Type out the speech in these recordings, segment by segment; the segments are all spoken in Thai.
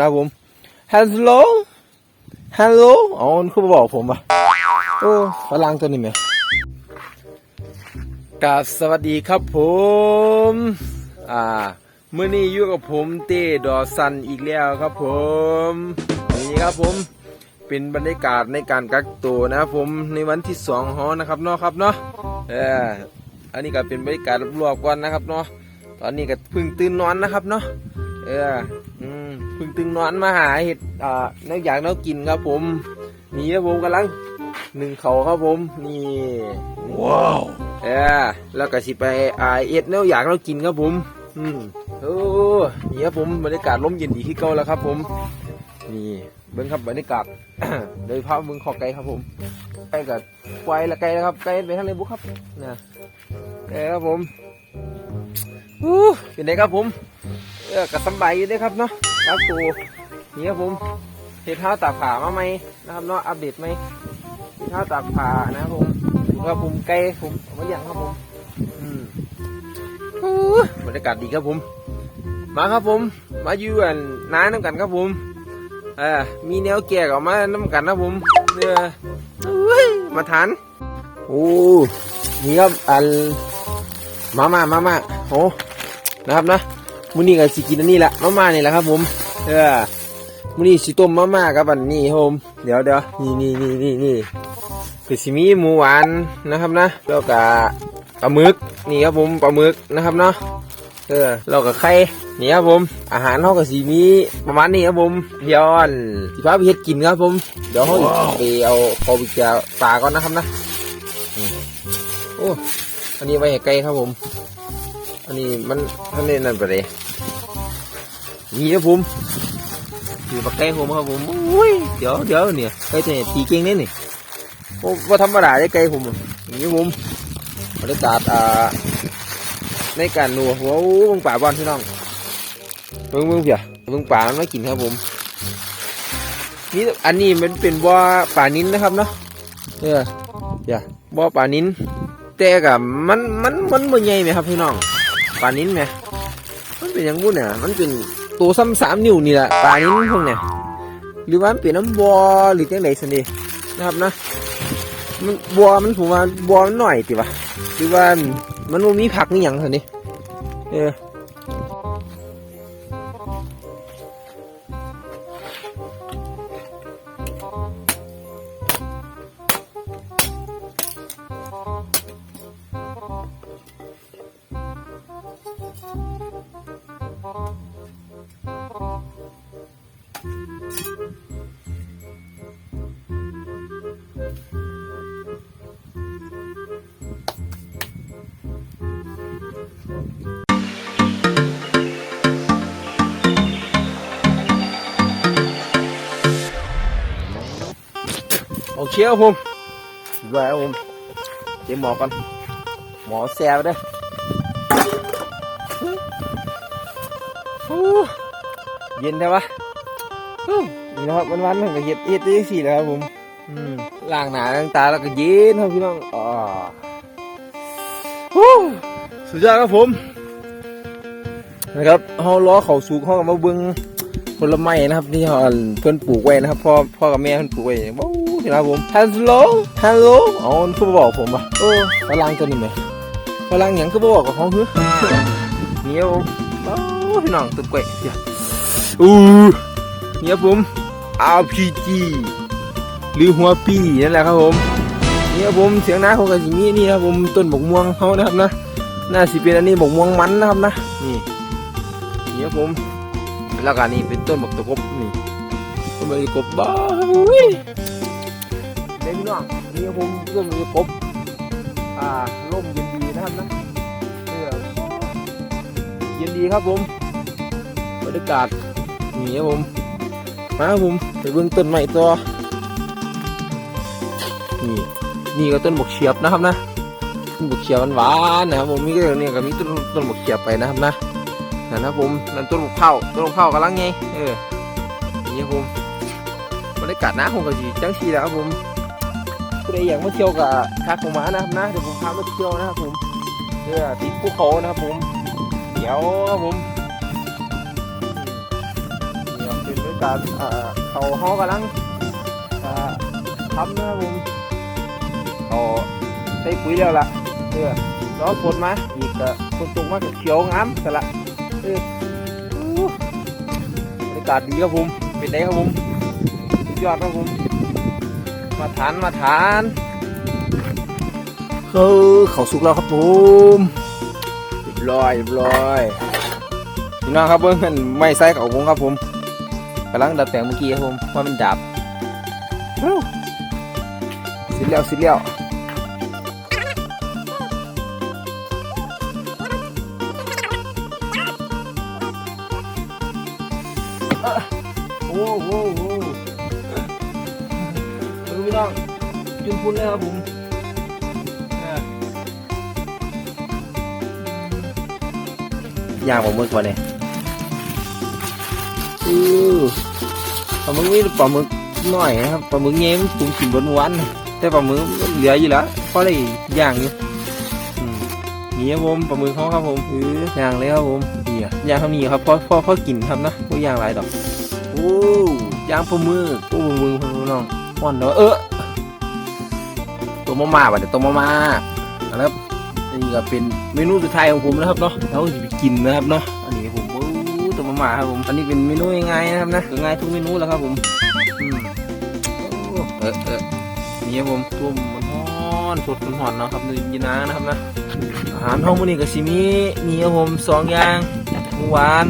นะครับผมฮัลโหลฮัลโหลอ๋อมันคือมาบอกผมปะโอ้ฝรั่งตัวนี้ไหมกราบสวัสดีครับผม อ่าเมื่อนี้อยู่กับผมเต้ดอสันอีกแล้วครับผมนี่ครับผมเป็นบรรยากาศในการกักตัวนะครับผมในวันที่สองฮอนะครับเนาะครับเนาะเอออันนี้ก็เป็นบรรยากาศรอบๆก่อนนะครับเนาะตอนนี้ก็เพิ่งตื่นนอนนะครับเนาะเออ พิ่งตื่นนอนมาหาเห็ดอ่านักอยากนักกินครับผม นี่ครับผมกำลังหนึ่งเขาครับผมนี่ว้าวเออแล้วก็สิไปอ่าเอ็ดแนวอยากเรากินครับผม อืมโอ้นี่ครับผมบรรยากาศร่มเย็นดีที่เก่าแล้วครับ ผม นี่เบิ้งครับบรรยากาศโดยภาพเบิ้งขอไก่ครับผมไก่กับควายละไก่นะครับไก่ไปทางไหนบุครับนะไก่ครับผมอู้เป็นไงครับผมเออกับสำบายอยู่เด้ครับเนาะ ครับตัวนี่ครับผมเห็ดเท้าตากผามาไหมนะครับเนาะอัปเดตไหมเห็ดเท้าตากผานะครับผมดูครับผมไก่ผมมาอย่างครับผมอืมบรรยากาศดีครับผม มาครับผม มาอยู่กันน้าน้ำกันครับผมเออมีแนวแก่ออกมาน้ำกันนะผมเนี่ยมาทานโอ้นี่ครับอันมามามามาโอ้นะครับนะ มื้อนี้ก็สิกินอันนี้แหละมาม่านี่แหละครับ ผม เออมื้อนี้สิต้มมาม่ากับอันนี้ครับผมเดี๋ยวเดี๋ยวนี่นี่นี่นี่นี่คือสิมีหมูหวานนะครับนะแล้วก็ปลาหมึกนี่ครับผมปลาหมึกนะครับเนาะเออแล้วก็ไข่นี่ครับผม อาหารเขาก็สีมีประมาณนี้ครับผมเดี๋ยวอันสิพาไปเฮ็ดกินครับผม เดี๋ยวเขาไปเอาเขาไปเจาปลาก่อนนะครับนะโอ้อันนี้ไว้ไก่ครับผม อันนี้มันท่านนี้นั่นไปเลยนี่ครับผมคือปลาไก่ผมครับผมโอ้ยเดี๋ยวเดี๋ยวเนี่ยไก่ตัวนี้ตีเก่งนี่นี่โอ้ว่าธรรมดาได้ไก่ผมนี่ครับผมบรรยากาศอ่าในการนัวหัวโอ้บังป่าบอลพี่น้องเบิ่งเบิ่งเพียเบิ่งป่ามันมากินครับผมนี่อันนี้มันเป็นบ่อป่านิ้นนะครับเนาะเออเพียบ่อป่านิ้นแต่กับมันมันมันบ่ใหญ่ไหมครับพี่น้อง ปลานิ้นไงมันเป็นอย่างบุ่นเนี่ยมันเป็นตัวซ้ำสามนิ้วนี่แหละปลานิ้นพวกเนี่ยหรือว่ามันเป็นน้ำบัวหรือจังไดสันดีนะครับนะมันบัวมันผมว่าบัวมันหน่อยติวะหรือว่ามันมีผักนี่หยังสินี่เออ โอเคครับผมด้วยครั นหมอแซวเด้อโอ้เย็นใช่ปะอู้นี่นะครับวันวันๆมันก็เย็ดเย็ดได้สี่แล้วครับผมอืมล้างหน้าล้างตาแล้วก็เย็นครับพี่น้องอ๋อฮู้สุดยอดครับผมนะครับเฮาล้อเขาสูงเฮาก็มาเบิ่งผลไม้นะครับที่เขาเพื่อนปลูกไว้นะครับพ่อพ่อกับแม่เพื่อนปลูกไว้ว้าวเห็นไหมครับผมฮัลโหลฮัลโหลอ๋อมันคือมาบอกผมป่ะโอ้ฝรั่งตัวนี้ไหมฝรั่งหยังคือมาบอกกับเขาคือนี่ครับผมว้าวพี่น้องตุ๊กเกะ เดี๋ยวอู้นี่ครับผม RPG หรือหัวปีนั่นแหละครับผมนี่ครับผมเสียงน้าเขากับสิมีนี่นะครับผมต้นบกม่วงเขานะครับนะน่าสิเป็นอันนี้บกม่วงมันนะครับนะนี่นี่ครับผมแล้วก็นี่เป็นต้นบักตะกบนี่ต้นบักตะกบบ้าเว้ยเด็กน้องนี่ครับผมต้นบักตะกบอ่าร่มเย็นดีนะครับนะเออเย็นดีครับผมบรรยากาศนี่ครับผม มาผมไปเบื้องต้นใหม่ตัวนี่นี่ก็ต้นบกเฉียบนะครับนะต้นบกเฉียบหวานนะครับผมมีก็เนี่ยก็มีต้นต้นบกเฉียบไปนะครับนะนั่นนะครับผมนั่นต้นมะพร้าต้นมะพร้ากำลังไงเออนี่ครับผมบรรยากาศน้าคงกะสีจังสีแล้วครับผมผู้ใดอยากมาเที่ยวกับทักผมมานะครับนะเดี๋ยวผมพามาเที่ยวนะครับผมเออติดภูเขานะครับผมเดี๋ยวครับผม อืมนี่ครับเป็นบรรยากาศการเอ่อเขาเขากำลังเอ่อทำนะครับผมเขาใส่ปุ๋ยแล้วล่ะเออรอฝนมาอีกก็ฝนตกมาก็เขียวงามแต่ละเอออู้บรรยากาศดีครับผมเป็นไงครับผมสุดยอดครับผม มาทานมาทานเออเขาสุกแล้วครับผมเรียบร้อยเรียบร้อยพี่น้องครับเบิ้งมันไม่ใส่เขาผมครับผม กำลังดัดแปลงเมื่อกี้ครับผมว่ามันดับวู้สิแล้วสิแล้วเอ้อโอ้โหโอ้โหดูพี่น้องจุนพุนเลยครับผมย่างผมมือกว่าเนี่ย อือปลาหมึกนี่ปลาหมึกน้อยนะครับปลาหมึกเงี้ยมันผมกินบนวันแต่ปลาหมึกมันเหลืออยู่แล้วเพราะอะไรย่างอยู่อืมนี่ครับผมปลาหมึกเขาครับผมอือย่างเลยครับผมนี่อย่างเท่านี้ครับเพราะเพราะเพราะกินครับนะไม่ย่างหลายดอกโอ้ย่างปลาหมึกโอ้ปลาหมึกครับพี่น้องม่อนเนาะเออตัวมาม่าว่ะเดี๋ยวตัวมาม่านะครับนี่ก็เป็นเมนูสุดท้ายของผมนะครับเนาะเราจะไปกินนะครับเนาะ มาครับผม อันนี้เป็นเมนูง่ายๆนะครับนะง่ายทุกเมนูแล้วครับผมอืมเออเออนี่ครับผมตัวมันฮอนสดมันหอนนะครับนี่ยินนะนะครับนะอาหารห้องมื้อนี้ก็ชิมีนี่ครับผมสองอย่างหมูหวาน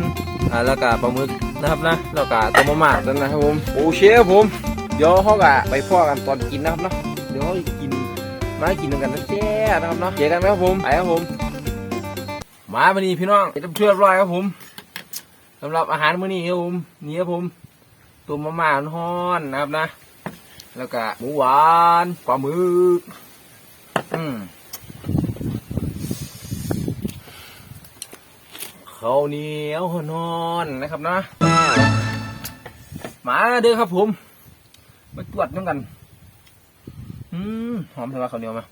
อ่าแล้วก็ปลาหมึกนะครับนะแล้วก็ตัวมาม่านั่นนะครับผมโอเคครับผมเดี๋ยวเขาก็ไปพ่อกันตอนกินนะครับเนาะเดี๋ยวกินมากินกันนะแจ้นะครับเนาะเจอกันไหมครับผมไปครับผมมาวันนี้พี่น้องเรียบเรียบร้อยครับผม สำหรับอาหารมื้อนี้ครับผมนี่ครับผมต้มมะม่าฮ้อนนะครับนะ แล้วก็หมูหวานปลาหมึกอืมข้าวเหนียวฮ้อนๆนะครับนะมาเด้อครับผมมาตรวจน้ำกัน อืมหอมใช่ไหมข้าวเหนียวมา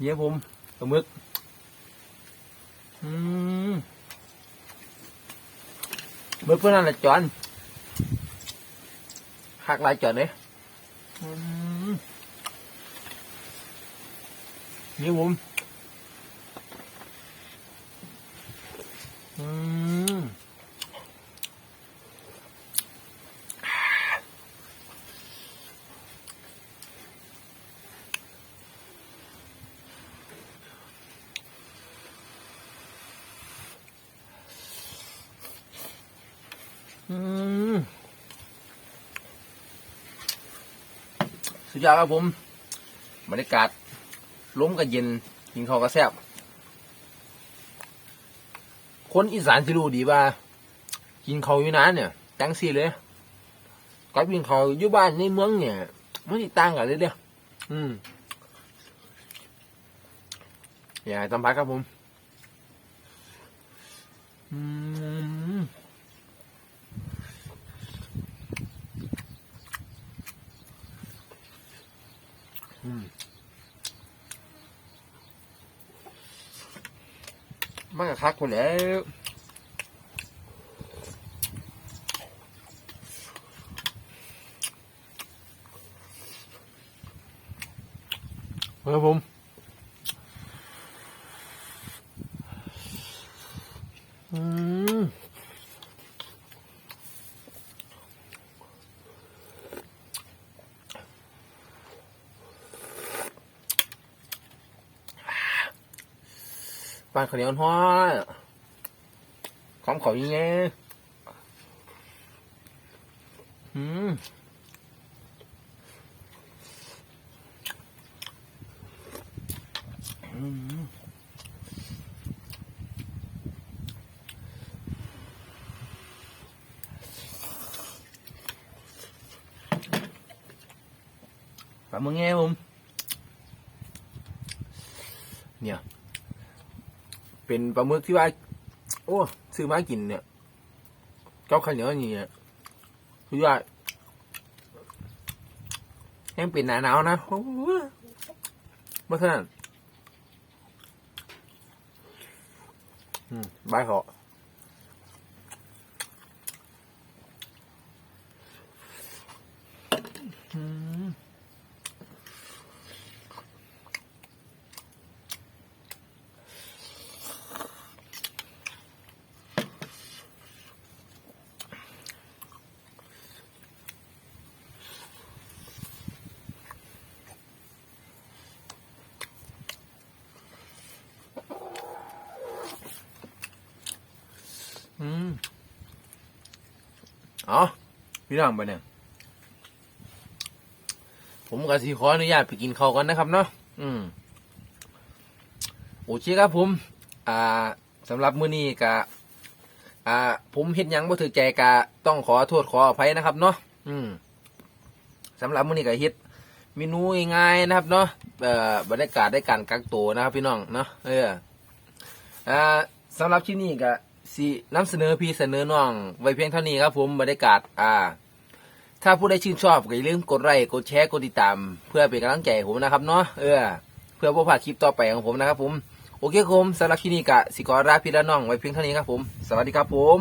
เยี่ยผมปลาหมึก อืม หมึกเพื่อนนั่นแหละจอนหักหลายจอนเลยอืมนี่ผมอืม สุดยอดครับผมบรรยากาศลมก็เย็นกินข้าวก็แซ่บคนอีสานจะรู้ดีว่า กินข้าวอยู่นานเนี่ยจังสีเลยกับกินข้าวอยู่บ้านในเมืองเนี่ยมันติต่างกันเลยเดียวอืมอย่าให้สัมผัสครับผม อืม อืมมันก็ คักคนแล้วครับผม ปานข้าวเหนียวฮ้อนหอมเขาอย่างเงี้ยอืมอืมปลาหมึกแง่ผมเนี่ย เป็นปลาหมึกที่ว่า โอ้ ซื้อมากินเนี่ยเจ้าข้าวเหนียวนี่เนี่ยคือว่ายังเป็นหนาหนาวนะโอ้โหเมื่อเท่านั้นอืมบายเขา เอ๋อพี่น้องไปเนี่ยผมก็สิขออนุญาตไปกินข้าวกันนะครับเนาะอืมโอเคครับผม อ่าสำหรับมื้อนี้ก็อ่า ผมเห็นยังบ่ถือใจกะต้องขอโทษขออภัยนะครับเนาะอืมสำหรับมื้อนี้ก็เฮ็ดเมนูง่ายๆนะครับเนาะเอ่อบรรยากาศได้การกักตัวนะครับ พี่น้องเนาะเอออ่าสำหรับที่นี่ก็ สินำเสนอพี่เสนอน้อง ไว้เพียงเท่านี้ครับผมบรรยากาศอ่า ถ้าผู้ใดชื่นชอบก็อย่าลืมกดไลค์กดแชร์กดติดตาม เพื่อเป็นกำลังใจผมนะครับเนาะเออ เพื่อบ่าคลิปต่อไปของผมนะครับผมโอเคครับผมสำหรับที่นี่กะสิกอราพี่และน้องไว้เพียงเท่านี้ครับผม สวัสดีครับผม